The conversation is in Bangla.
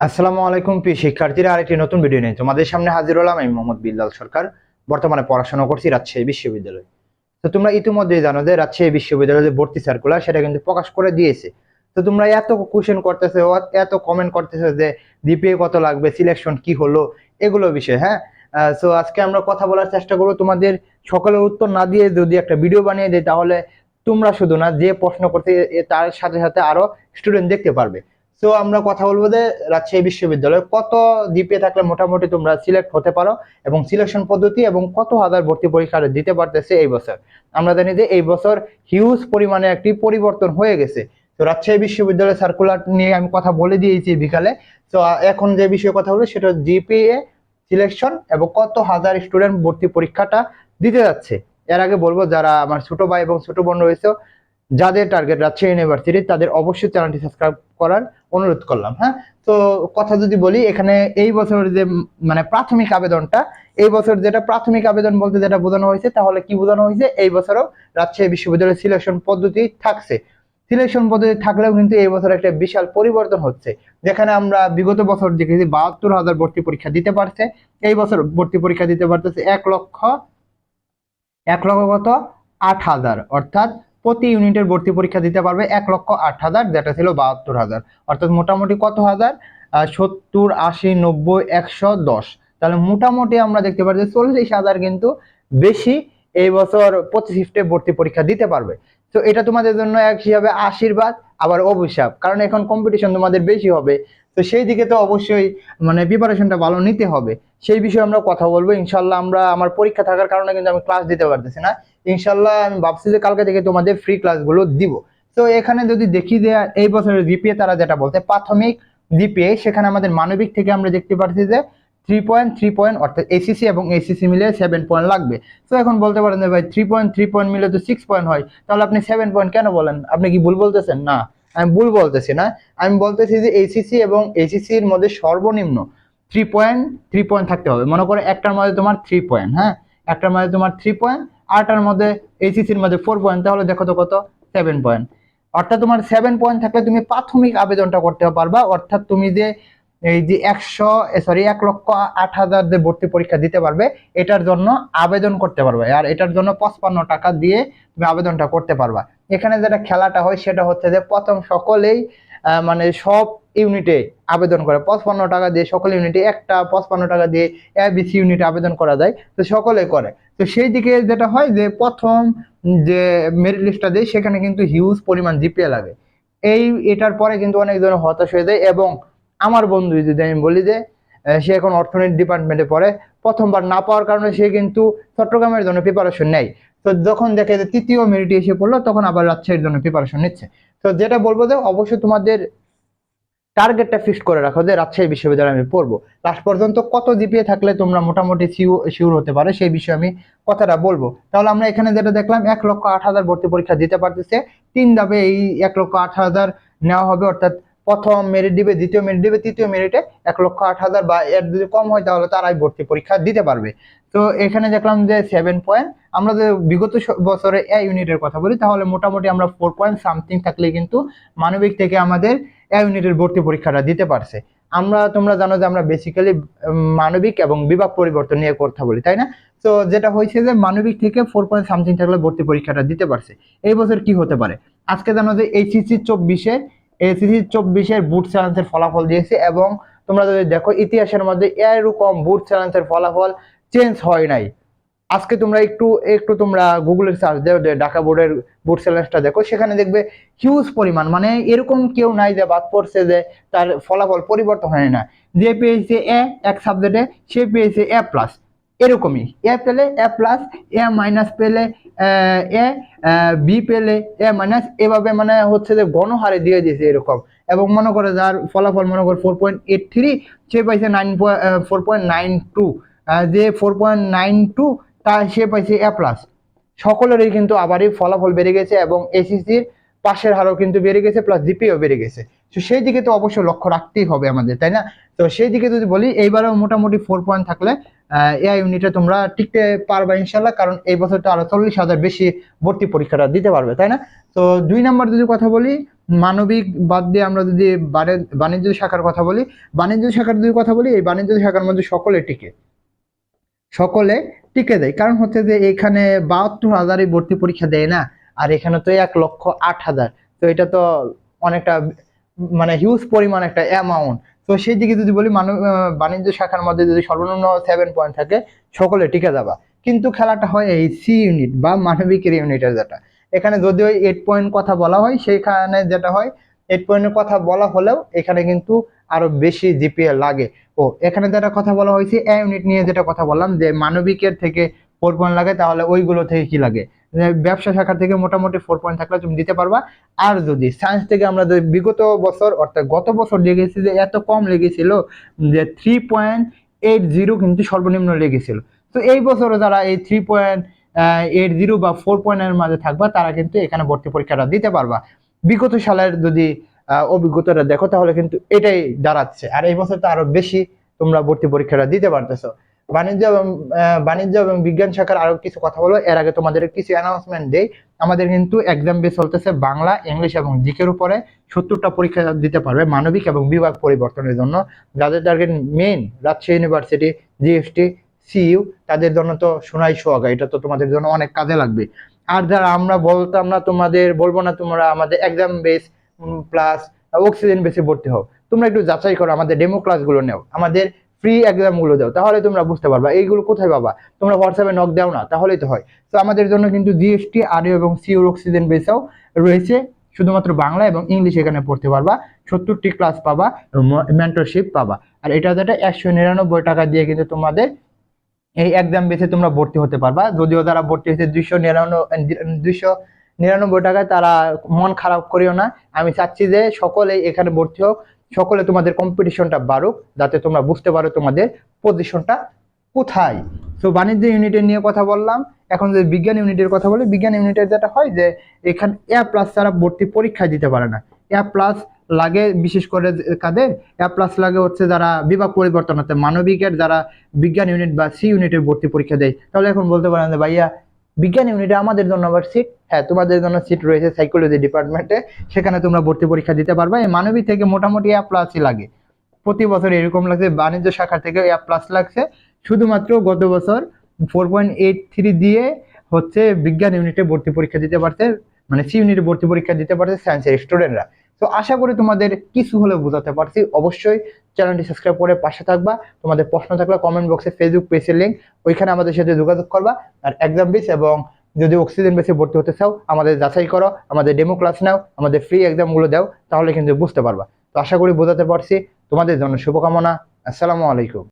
আসসালামু আলাইকুম প্রিয় শিক্ষার্থীরা, আরেকটি নতুন ভিডিও নিয়ে তোমাদের সামনে হাজির হলাম আমি মোহাম্মদ বিল্লাল সরকার। বর্তমানে পড়াশোনা করছি রাজশাহী বিশ্ববিদ্যালয়। তো তোমরা ইতিমধ্যেই জানো যে রাজশাহী বিশ্ববিদ্যালয়ের যে ভর্তি সার্কুলার সেটা কিন্তু প্রকাশ করে দিয়েছে। তো তোমরা এত কোশ্চেন করতেছো, এত কমেন্ট করতেছো যে ডিপিএ কত লাগবে সিলেকশন কি হলো, এগুলো বিষয় হ্যাঁ? সো আজকে আমরা কথা বলার চেষ্টা করব তোমাদের সকলের উত্তর না দিয়ে যদি একটা ভিডিও বানিয়ে দিই, তাহলে তোমরা শুধু না যে প্রশ্ন করতে তার সাথে সাথে আরও স্টুডেন্ট দেখতে পারবে। তো আমরা কথা বলব যে রাজশাহী বিশ্ববিদ্যালয়ে কত ডিপিএ থাকলে মোটামুটি তোমরা সিলেক্ট হতে পারো এবং সিলেকশন পদ্ধতি এবং কত হাজার ভর্তি পরীক্ষা দিতে পারতেছে এই বছর। আমরা জানি যে এই বছর হিউজ পরিমাণে একটি পরিবর্তন হয়ে গেছে। তো রাজশাহী বিশ্ববিদ্যালয়ের সার্কুলার নিয়ে আমি কথা বলে দিয়েছি বিকালে। তো এখন যে বিষয়ে কথা বলব সেটা জিপিএ সিলেকশন এবং কত হাজার স্টুডেন্ট ভর্তি পরীক্ষাটা দিতে যাচ্ছে। এর আগে বলব যারা আমার ছোট ভাই এবং ছোট বোন রয়েছে, যাদের টার্গেট রাজশাহী ইউনিভার্সিটি তাদের অবশ্যই চ্যানেলটি সাবস্ক্রাইব করার অনুরোধ করলাম হ্যাঁ? তো কথা যদি বলি, এখানে এই বছর যে মানে প্রাথমিক আবেদনটা, এই বছর যেটা প্রাথমিক আবেদন বলতে যেটা বোঝানো হয়েছে, তাহলে কি বোঝানো হয়েছে? এই বছরও রাজশাহী বিশ্ববিদ্যালয়ের সিলেকশন পদ্ধতি থাকছে। সিলেকশন পদ্ধতি থাকলেও কিন্তু এই বছর একটা বিশাল পরিবর্তন হচ্ছে, যেখানে আমরা বিগত বছর দেখেছি বাহাত্তর হাজার ভর্তি পরীক্ষা দিতে পারছে। এই বছর ভর্তি পরীক্ষা দিতে পারতেছে এক লক্ষ এক লক্ষ কত? আট হাজার, অর্থাৎ প্রতি ইউনিটের ভর্তি পরীক্ষা দিতে পারবে এক লক্ষ আট হাজার, যেটা ছিল বাহাত্তর হাজার। অর্থাৎ মোটামুটি কত হাজার? সত্তর, আশি, নব্বই, একশো, দশ। তাহলে মোটামুটি আমরা দেখতে পাচ্ছি চল্লিশ হাজার কিন্তু বেশি এই বছর পঁচিশ শিফটে ভর্তি পরীক্ষা দিতে পারবে। তো এটা তোমাদের জন্য এক হিসাবে আশীর্বাদ, আবার অভিশাপ। কারণ এখন কম্পিটিশন তোমাদের বেশি হবে। তো সেই দিকে তো অবশ্যই মানে প্রিপারেশনটা ভালো নিতে হবে। সেই বিষয়ে আমরা কথা বলব। ইনশাল্লাহ আমরা আমার পরীক্ষা থাকার কারণে কিন্তু আমি ক্লাস দিতে পারতেছি না। ইনশাল্লাহ আমি ভাবছি যে কালকে থেকে তোমাদের ফ্রি ক্লাসগুলো দিব। তো এখানে যদি দেখি যে এই বছরের জিপিএ তারা যেটা বলতে প্রাথমিক জিপিএ সেখানে আমাদের মানবিক থেকে আমরা দেখতে পাচ্ছি যে থ্রি পয়েন্ট থ্রি পয়েন্ট অর্থাৎ এসিসি এবং এসিসি মিলে সেভেন পয়েন্ট লাগবে। তো এখন বলতে পারেন যে ভাই থ্রি পয়েন্ট থ্রি পয়েন্ট মিলে তো সিক্স পয়েন্ট হয়, তাহলে আপনি সেভেন পয়েন্ট কেন বলেন? আপনি কি ভুল বলতেছেন? না, আমি ভুল বলতেছি না। আমি বলতেছি যে এসিসি এবং এসিসির মধ্যে সর্বনিম্ন থ্রি পয়েন্ট থ্রি পয়েন্ট থাকতে হবে। মনে করো একটার মধ্যে তোমার থ্রি পয়েন্ট হ্যাঁ? একটার মধ্যে তোমার থ্রি পয়েন্ট আরটার মধ্যে এইচএসির মধ্যে ফোর পয়েন্ট তাহলে দেখো তো কত? সেভেন পয়েন্ট অর্থাৎ তোমার সেভেন পয়েন্ট থাকলে তুমি প্রাথমিক আবেদনটা করতে পারবা। অর্থাৎ তুমি যে, এই যে একশো সরি এক লক্ষ আট হাজার যে ভর্তি পরীক্ষা দিতে পারবে, এটার জন্য আবেদন করতে পারবে। আর এটার জন্য পঁচপান্ন টাকা দিয়ে তুমি আবেদনটা করতে পারবা। এখানে যেটা খেলাটা হয়, সেটা হচ্ছে যে প্রথম সকলেই মানে সব ইউনিটে আবেদন করে। পঁচপান্ন টাকা দিয়ে সকল ইউনিটে একটা পঁচপান্ন টাকা দিয়ে এবিসি ইউনিটে আবেদন করা যায়, তো সকলে করে। তো সেই দিকে যেটা হয় যে প্রথম যে মেরিট লিস্টটা দেয়, সেখানে কিন্তু হিউজ পরিমাণ জিপিএ লাগে। এই, এটার পরে কিন্তু অনেকজন হতাশ হয়ে যায় এবং আমার বন্ধু যদি আমি বলি যে সে এখন অর্থনীতি ডিপার্টমেন্টে পড়ে, প্রথমবার না পাওয়ার কারণে সে কিন্তু চট্টগ্রামের জন্য প্রিপারেশন নেয়। তো যখন দেখে যে তৃতীয় মেরিটে এসে পড়ল, তখন আবার রাজশাহীর জন্য প্রিপারেশন নিচ্ছে। তো যেটা বলব যে অবশ্যই তোমাদের টার্গেটটা ফিক্সড করে রাখো যে রাজশাহী বিশ্ববিদ্যালয়ে আমি পড়ব। লাস্ট পর্যন্ত কত জিপিএ থাকলে তোমরা মোটামুটি শিওর হতে পারে, সেই বিষয়ে আমি কথাটা বলব। তাহলে আমরা এখানে যেটা দেখলাম, এক লক্ষ আট হাজার ভর্তি পরীক্ষা দিতে পারতেছে। তিন ধাপে এই এক লক্ষ আট হাজার নেওয়া হবে, অর্থাৎ প্রথম মেরিট দিবে, দ্বিতীয় মেরিট দিবে, তৃতীয় মেরিটে এক লক্ষ আট হাজার বা এর যদি কম হয় তাহলে তারাই ভর্তি পরীক্ষা দিতে পারবে। তো এখানে দেখলাম যে সেভেন পয়েন্ট আমরা যে বিগত বছরে এ ইউনিটের কথা বলি, তাহলে মোটামুটি আমরা ফোর পয়েন্ট সামথিং থাকলে কিন্তু মানবিক থেকে আমাদের এ ইউনিটের ভর্তি পরীক্ষাটা দিতে পারছে। আমরা, তোমরা জানো যে আমরা বেসিক্যালি মানবিক এবং বিভাগ পরিবর্তন নিয়ে কথা বলি, তাই না? তো যেটা হয়েছে যে মানবিক থেকে ফোর পয়েন্ট সামথিং থাকলে ভর্তি পরীক্ষাটা দিতে পারছে। এই বছর কি হতে পারে? আজকে জানো যে এইচসিসি চব্বিশে এইচসিসি চব্বিশের বুট চ্যালেঞ্জের ফলাফল দিয়েছে এবং তোমরা যদি দেখো ইতিহাসের মধ্যে এরকম বুট চ্যালেঞ্জের ফলাফল চেঞ্জ হয় নাই। আজকে তোমরা একটু একটু তোমরা গুগলের সার্চ দেও ঢাকা বোর্ডের বুট চ্যালেঞ্জটা দেখো, সেখানে দেখবে হিউজ পরিমাণ মানে এরকম কেউ নাই যে বাদ পড়ছে যে তার ফলাফল পরিবর্তন হয় না। যে পেয়েছে এ এক সাবজেক্টে সে পেয়েছে এ প্লাস এরকমই। এ পেলে এ প্লাস এ মাইনাস পেলে এ বি পেলে এ মাইনাস এভাবে মানে হচ্ছে যে গণহারে দিয়ে দিয়েছে এরকম। এবং মনে করে যার ফলাফল মনে করে ফোর পয়েন্ট এইট থ্রি সে পাইছে nine four point nine two যে ফোর পয়েন্ট নাইন টু তা সে পাইছে এ প্লাস সকলেরই কিন্তু আবারই ফলাফল বেড়ে গেছে এবং এসিসির পাশের হারও কিন্তু বেড়ে গেছে প্লাস জিপিও বেড়ে গেছে। তো সেই দিকে তো অবশ্যই লক্ষ্য রাখতেই হবে আমাদের, তাই না? তো সেই দিকে যদি বলি, এইবারও মোটামুটি ফোর পয়েন্ট থাকলে এআই ইউনিটে তোমরা টিকতে পারবে ইনশাল্লাহ কারণ এই বছর তো আরও চল্লিশ হাজার বেশি ভর্তি পরীক্ষাটা দিতে পারবে, তাই না? তো দুই নাম্বার যদি কথা বলি, মানবিক বাদ দিয়ে আমরা যদি বাণিজ্য শাখার কথা বলি, বাণিজ্য শাখার যদি কথা বলি, এই বাণিজ্য শাখার মধ্যে সকলে টিকে। সকলে টিকে দেয়, কারণ হচ্ছে যে এখানে বাহাত্তর হাজারই ভর্তি পরীক্ষা দেয় না, আর এখানে তো এক লক্ষ আট হাজার, তো এটা তো অনেকটা মানে হিউজ পরিমাণ একটা অ্যামাউন্ট তো সেই দিকে যদি বলি, মানব বাণিজ্য শাখার মধ্যে যদি সর্বনিম্ন সেভেন পয়েন্ট থাকে, সকলে টিকে যাবা। কিন্তু খেলাটা হয় এই সি ইউনিট বা মানবিকের ইউনিটের যেটা। এখানে যদিও এইট পয়েন্ট কথা বলা হয়, সেইখানে যেটা হয় এইট পয়েন্টের কথা বলা হলেও এখানে কিন্তু আরও বেশি জিপিএ লাগে। ও, এখানে যেটা কথা বলা হয়েছে এ ইউনিট নিয়ে যেটা কথা বললাম, যে মানবিকের থেকে ফোর পয়েন্ট লাগে, তাহলে ওইগুলো থেকে কি লাগে? ব্যবসা শাখা থেকে মোটামুটি ফোর পয়েন্ট থাকলে তুমি দিতে পারবা। আর যদি সায়েন্স থেকে আমরা বিগত বছর, অর্থাৎ গত বছর লেগেছি যে এত কম লেগেছিল, যে থ্রি পয়েন্ট এইট জিরো কিন্তু সর্বনিম্ন লেগেছিল। তো এই বছরে যারা এই থ্রি পয়েন্ট এইট জিরো বা ফোর পয়েন্টের মাঝে থাকবা, তারা কিন্তু এখানে ভর্তি পরীক্ষাটা দিতে পারবা। বিগত সালের যদি অভিজ্ঞতাটা দেখো, তাহলে কিন্তু এটাই দাঁড়াচ্ছে। আর এই বছর তো আরও বেশি তোমরা ভর্তি পরীক্ষাটা দিতে পারতেছো। বাণিজ্য এবং বাণিজ্য এবং বিজ্ঞান শাখার আরও কিছু কথা বলো এর আগে তোমাদের কিছু অ্যানাউন্সমেন্ট দেই। আমাদের কিন্তু এক্সাম বেস চলতেছে বাংলা ইংলিশ এবং জিকের উপরে। সত্তরটা পরীক্ষা দিতে পারবে মানবিক এবং বিভাগ পরিবর্তনের জন্য। যাদের target main Rajshahi university GST CU তাদের জন্য তো সোনাই সোহাগা, এটা তো তোমাদের জন্য অনেক কাজে লাগবে। আর যারা আমরা বলতাম না তোমাদের, বলব না তোমরা, আমাদের এক্সাম বেস প্লাস অক্সিজেন বেসে ভর্তি হও। তোমরা একটু যাচাই করো, আমাদের ডেমো ক্লাসগুলো নেও। আমাদের ফ্রি এক্সামগুলো দাও, তাহলে তোমরা বুঝতে পারবা, এইগুলো কোথায় পাবা? তোমরা হোয়াটসঅ্যাপে নক দাও না, তাহলেই তো হয়। তো আমাদের জন্য কিন্তু জিএসটি আরও এবং সিওর অক্সিজেন বেসেও রয়েছে, শুধুমাত্র বাংলা এবং ইংলিশ এখানে পড়তে পারবা, সত্তরটি ক্লাস পাবা মেন্টরশিপ পাবা। আর এটা যেটা একশো নিরানব্বই টাকা দিয়ে কিন্তু তোমাদের এই এক্সাম বেসে তোমরা ভর্তি হতে পারবা। যদিও যারা ভর্তি হয়েছে দুইশো নিরানব্বই দুইশো নিরানব্বই টাকায় তারা মন খারাপ করিও না। আমি চাচ্ছি যে সকলে এখানে ভর্তি হোক সকলে তোমাদের কম্পিটিশনটা বাড়ুক, যাতে তোমরা বুঝতে পারো তোমাদের পজিশনটা কোথায়। তো বাণিজ্য ইউনিটের নিয়ে কথা বললাম। এখন যে বিজ্ঞান ইউনিটের কথা বলি, বিজ্ঞান ইউনিটের যেটা হয় যে, এখানে এ প্লাস ছাড়া ভর্তি পরীক্ষা দিতে পারে না। এ প্লাস লাগে বিশেষ করে কাদের? এ প্লাস লাগে হচ্ছে যারা বিভাগ পরিবর্তন হচ্ছে মানবিকের যারা বিজ্ঞান ইউনিট বা সি ইউনিটের ভর্তি পরীক্ষা দেয়। তাহলে এখন বলতে পারেন যে, ভাইয়া বিজ্ঞান ইউনিটে আমাদের জন্য আবার সিট হ্যাঁ তোমাদের জন্য সিট রয়েছে সাইকোলজি ডিপার্টমেন্টে সেখানে তোমরা ভর্তি পরীক্ষা দিতে পারবে। এই মানবিক থেকে মোটামুটি এ প্লাসই লাগে। প্রতি বছর এরকম লাগছে, বাণিজ্য শাখা থেকে এ প্লাস লাগছে। শুধুমাত্র গত বছর ফোর পয়েন্ট এইট থ্রি দিয়ে হচ্ছে বিজ্ঞান ইউনিটে ভর্তি পরীক্ষা দিতে পারছে মানে সি ইউনিটে ভর্তি পরীক্ষা দিতে পারছে সায়েন্সের স্টুডেন্টরা তো আশা করি তোমাদের কিছু হলে বোঝাতে পারছি। অবশ্যই চ্যানেলটি সাবস্ক্রাইব করে পাশে থাকবা। তোমাদের প্রশ্ন থাকলে কমেন্ট বক্সে ফেসবুক পেজের লিঙ্ক ওইখানে আমাদের সাথে যোগাযোগ করবা। আর এক্সাম বেস এবং যদি অক্সিজেন বেসে ভর্তি হতে চাও, আমাদের যাচাই করো, আমাদের ডেমো ক্লাস নাও, আমাদের ফ্রি এক্সামগুলো দাও, তাহলে কিন্তু বুঝতে পারবা। তো আশা করি বোঝাতে পারছি। তোমাদের জন্য শুভকামনা। আসসালামু আলাইকুম।